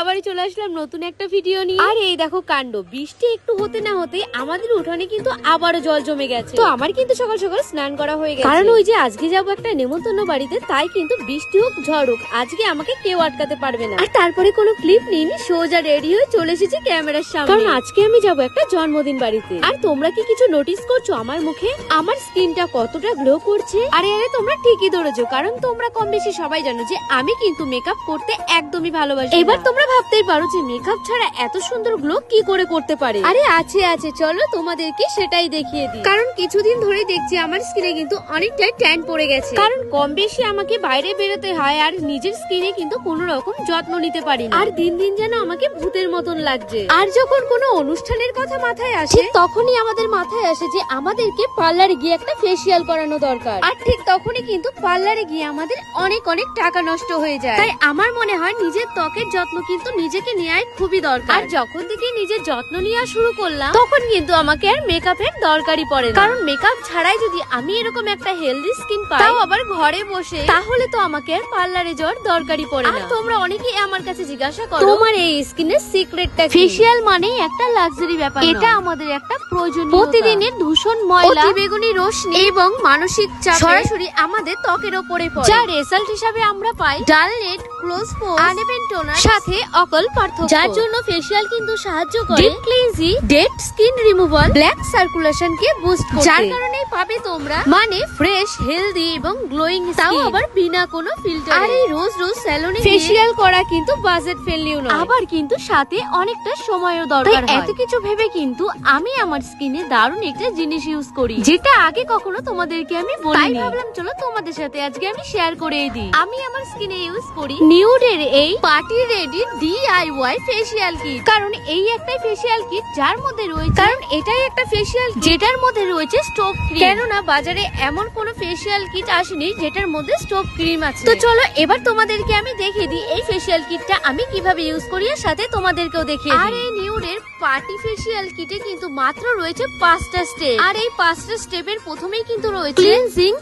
আবারই চলে আসলাম নতুন একটা ভিডিও নিয়ে। আর এই দেখো কাণ্ড বৃষ্টি একটু হতে না হতে আমাদের উঠানে কিন্তু আবারও জল জমে গেছে। তো আমার কিন্তু সকাল সকাল স্নান করা হয়ে গেছে। কারণ ওই যে আজকে যাব একটা নেমন্তন্ন বাড়িতে তাই কিন্তু বৃষ্টি হোক ঝড় হোক আজকে আমাকে কেউ আটকাতে পারবে না। আর তারপরে কোনো ক্লিপ নিইনি সোজা রেডি হয়ে চলে এসেছি ক্যামেরার সামনে। কারণ আজকে আমি যাব একটা জন্মদিন বাড়িতে। আর তোমরা কি কিছু নোটিস করছ আমার মুখে? আমার স্কিনটা কতটা গ্লো করছে? আরে আরে তোমরা ঠিকই ধরেছো কারণ তোমরা কম বেশি সবাই জানো যে আমি কিন্তু মেকআপ করতে একদমই ভালোবাসি এবার তোমরা ভাবতেই পারো যে মেকআপ ছাড়া এত সুন্দর গ্লো কি করে করতে পারে? আরে আছে আছে চলো তোমাদেরকে সেটাই দেখিয়ে দিই। কারণ কিছুদিন ধরে দেখছি আমার স্কিনে কিন্তু অনেকটাই ট্যান পড়ে গেছে। কারণ কম বেশি আমাকে বাইরে বেরোতে হয় আর নিজের স্কিনে কিন্তু কোনো রকম যত্ন নিতে পারি আর দিন দিন যেন আমাকে ভূতের মতন লাগছে। আর যখন কোনো অনুষ্ঠানের কথা মাথায় আসে তখনই আমাদের মাথায় আসে যে আমাদেরকে পার্লারে গিয়ে একটা ফেসিয়াল করানো দরকার। আর ঠিক তখনই কিন্তু পার্লারে গিয়ে আমাদের অনেক অনেক টাকা নষ্ট হয়ে যায়। তাই আমার মনে হয় নিজের ত্বকের যত্ন কিন্তু নিজেকে নেওয়াই খুবই দরকার। আর যখন থেকে নিজের যত্ন নেওয়া শুরু করলাম তখন কিন্তু আমাকে আর মেকআপের দরকারই পড়ে না। কারণ মেকআপ ছাড়াই যদি আমি এরকম একটা হেলদি স্কিন পাই তাও আবার ঘরে বসে তাহলে তো আমাকে আর পার্লারে যাওয়ার দরকারই পড়ে না। তোমরা অনেকেই আমার কাছে জিজ্ঞাসা করো তোমার এই স্কিনের সিক্রেটটা ফেসিয়াল মানেই একটা লাক্সারি ব্যাপার এটা আমাদের একটা প্রয়োজন প্রতিদিনের দূষণ ময়লা বেগুনি রোশনি এবং মানসিক চাপ সরাসরি আমাদের ত্বকের ওপরে পড়ে। যার রেজাল্ট হিসাবে আমরা পাই dullness close pore uneven toner সাথে অকল পার্থক্য। যার জন্য ফেসিয়াল কিন্তু সাহায্য করে deep cleansing dead skin removal blood circulation কে বুস্ট করতে। যার কারণে পাবে তোমরা। মানে ফ্রেশ হেলদি এবং গ্লোয়িং তাও আবার বিনা কোনো ফিল্টার আর এই রোজ রোজ স্যালনে ফেসিয়াল করা কিন্তু বাজেট ফ্রেন্ডলিও নয়। আবার কিন্তু সাথে অনেকটা সময়ও দরকার হয়। এত কিছু ভেবে কিন্তু আমি আমার স্কিনে দারুণ একটা জিনিস ইউজ করি। যেটা আগে কখনো তোমাদেরকে আমি বলিনি। তাই ভাবলাম চলো তোমাদের সাথে আজকে আমি শেয়ার করে দিই। আমি আমার স্কিনে ইউজ করি। নিউডের এই party ready DIY facial kit কারণ এই একটাই ফেসিয়াল কিট যার মধ্যে রয়েছে কারণ এটাই একটা ফেসিয়াল যেটার মধ্যে রয়েছে স্টোভ ক্রিম কেননা বাজারে এমন কোনো ফেসিয়াল কিট আসেনি যেটার মধ্যে স্টোভ ক্রিম আছে। তো চলো এবার তোমাদেরকে আমি দেখিয়ে দিই এই ফেসিয়াল কিটটা আমি কীভাবে ইউজ করি আর সাথে তোমাদেরকেও দেখিয়ে আর এই নিউডের পার্টি ফেসিয়াল কিটে কিন্তু মাত্র রয়েছে পাঁচটা স্টেপ আর এই পাঁচটা স্টেপের প্রথমেই কিন্তু রয়েছে ক্লিনজিং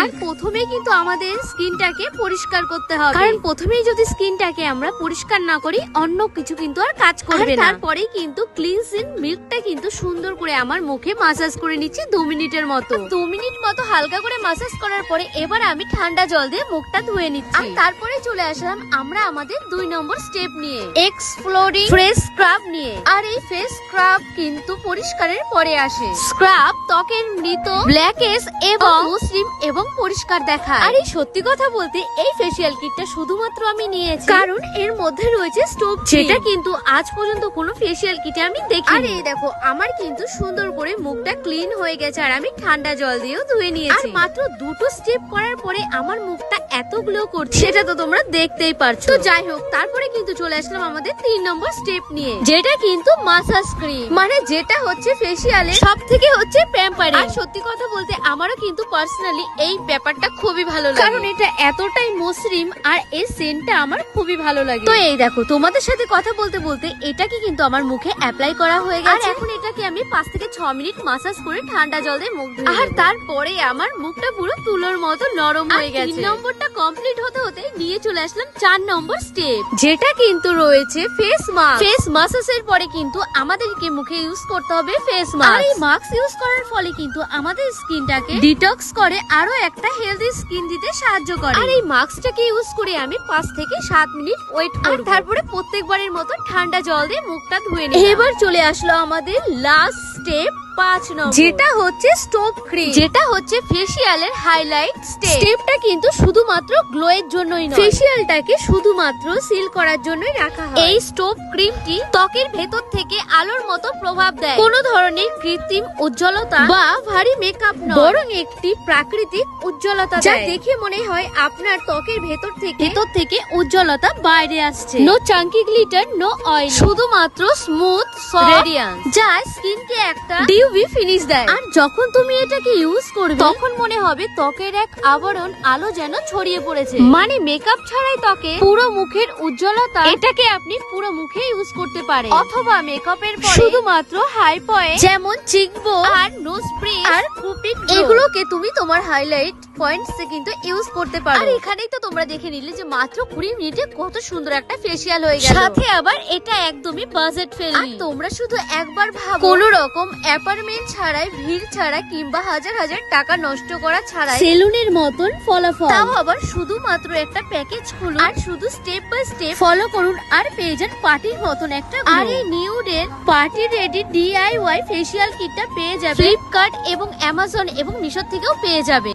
আর প্রথমেই কিন্তু আমাদের স্কিনটাকে পরিষ্কার করতে হবে। কারণ প্রথমেই যদি স্কিনটাকে আমরা পরিষ্কার না করি অন্য কিছু কিন্তু আর কাজ করবে না। তারপরেই কিন্তু ক্লিনজিং মিল্কটা কিন্তু সুন্দর করে আমার মুখে মাসাজ করে নিচ্ছি দু মিনিটের মতো। দু মিনিট মতো হালকা করে মাসাজ করার পরে এবার আমি ঠান্ডা জল দিয়ে মুখটা ধুয়ে নিচ্ছি। আর তারপরে চলে আসলাম আমরা আমাদের দুই নম্বর স্টেপ নিয়ে। এক্সপ্লোরিং ফ্রেশ স্ক্রাব নিয়ে। আর এই ফেস স্ক্রাব কিন্তু পরিষ্কারের পরে আসে। স্ক্রাব ত্বকের মৃত ব্ল্যাকেস এবং মসৃণ এবং পরিষ্কার দেখায়। আর এই সত্যি কথা বলতে এই ফেসিয়াল কিটটা শুধুমাত্র আমি নিয়েছি। কারণ এর মধ্যে রয়েছে স্টোভ যেটা কিন্তু আজ পর্যন্ত কোনো ফেসিয়াল কিটে আমি দেখি আর এই দেখো আমার কিন্তু সুন্দর করে মুখটা ক্লিন হয়ে গেছে আর আমি ঠান্ডা জল দিয়েও ধুয়ে নিয়েছি। আর মাত্র দুটো স্টেপ করার পরে আমার মুখটা এত গ্লো করছে। সেটা তো তোমরা দেখতেই পারছ। তো যাই হোক তারপরে কিন্তু চলে আসলাম আমাদের তিন নম্বর স্টেপ নিয়ে। যেটা কিন্তু মাসাজ ক্রিম মানে যেটা হচ্ছে ফেসিয়ালের সব থেকে হচ্ছে প্যাম্পারিং আর সত্যি কথা বলতে আমারও কিন্তু পার্সোনালি এই ব্যাপারটা খুবই ভালো লাগে। কারণ এটা এতটাই মসৃণ আর এই সেন্টটা আমার খুবই ভালো লাগে। তো এই দেখো তোমাদের সাথে কথা বলতে বলতে এটাকে কিন্তু আমার মুখে অ্যাপ্লাই করা হয়ে গেছে। আর এখন এটাকে আমি পাঁচ থেকে ছ মিনিট মাসাজ করে ঠান্ডা জল দিয়ে মুখ ধুয়ে আর তারপরে আমার মুখটা পুরো তুলোর মতো নরম হয়ে গেছে। তিন নম্বরটা কমপ্লিট হতে হতে নিয়ে চলে আসলাম চার নম্বর স্টেপ যেটা কিন্তু রয়েছে ফেস মাস্ক ফেস মাসাজের পরে কিন্তু আমাদেরকে মুখে ইউজ করতে হবে ফেস মাস্ক আর এই মাস্ক ইউজ করার ফলে কিন্তু আমাদের স্কিনটাকে ডিটক্স করে আরও একটা হেলদি স্কিন দিতে সাহায্য করে। আর এই মাস্কটাকে ইউজ করে আমি পাঁচ থেকে সাত মিনিট ওয়েট করব। তারপরে প্রত্যেকবারের মতো ঠান্ডা জল দিয়ে মুখটা ধুয়ে নিই এবার চলে আসলো আমাদের লাস্ট স্টেপ পাঁচ নম্বর। যেটা হচ্ছে স্টোভ ক্রিম। যেটা হচ্ছে ফেসিয়ালের হাইলাইট স্টেপ। স্টেপটা কিন্তু শুধুমাত্র গ্লো এর জন্যই নয়। ফেসিয়ালটাকে শুধুমাত্র সিল করার জন্যই রাখা হয়। এই স্টোভ ক্রিমটি ত্বকের ভেতর থেকে আলোর মতো প্রভাব দেয়। কোনো ধরনের কৃত্রিম উজ্জ্বলতা বা ভারী মেকআপ নয়। বরং একটি প্রাকৃতিক উজ্জ্বলতা যা দেখে মনে হয় আপনার ত্বকের ভেতর থেকে ভেতর থেকে উজ্জ্বলতা বাইরে আসছে। No chunky glitter no oil. শুধুমাত্র স্মুথ রেডিয়ান্স যা স্কিনকে একটা ডিউ ইউভি ফিনিশ দেয়। আর যখন তুমি এটাকে ইউজ করবে তখন মনে হবে ত্বকের এক আবরণ আলো যেন ছড়িয়ে পড়েছে। মানে মেকআপ ছাড়াই ত্বকে পুরো মুখের উজ্জ্বলতা এটাকে আপনি পুরো মুখে ইউজ করতে পারেন। অথবা মেকআপের পরে শুধুমাত্র হাই পয়েন্ট যেমন চিকবো আর নোজ ব্রিজ আর কুপিক এগুলোকে তুমি তোমার হাইলাইট পয়েন্টস কিন্তু ইউজ করতে পারো। আর এখানেই তো তোমরা দেখে নিলে যে মাত্র কুড়ি মিনিটে কত সুন্দর একটা ফেসিয়াল হয়ে গেল। সাথে আবার এটা একদমই বাজেট ফ্রেন্ডলি তোমরা শুধু একবার ভাবো কোনো রকম অ্যাপার্টমেন্ট ছাড়াই ভিড় ছাড়া কিংবা হাজার হাজার টাকা নষ্ট করা ছাড়াই সেলুনের মতন ফলাফল। তাও আবার শুধুমাত্র একটা প্যাকেজ খুলুন আর শুধু স্টেপ বাই স্টেপ ফলো করুন আর পেয়ে যান পার্টির মতন একটা আর এই নিউ নিউডের পার্টি রেডি ডিআইওয়াই ফেসিয়াল কিটটা পেয়ে যাবে ফ্লিপকার্ট এবং অ্যামাজন এবং মিশো থেকেও পেয়ে যাবে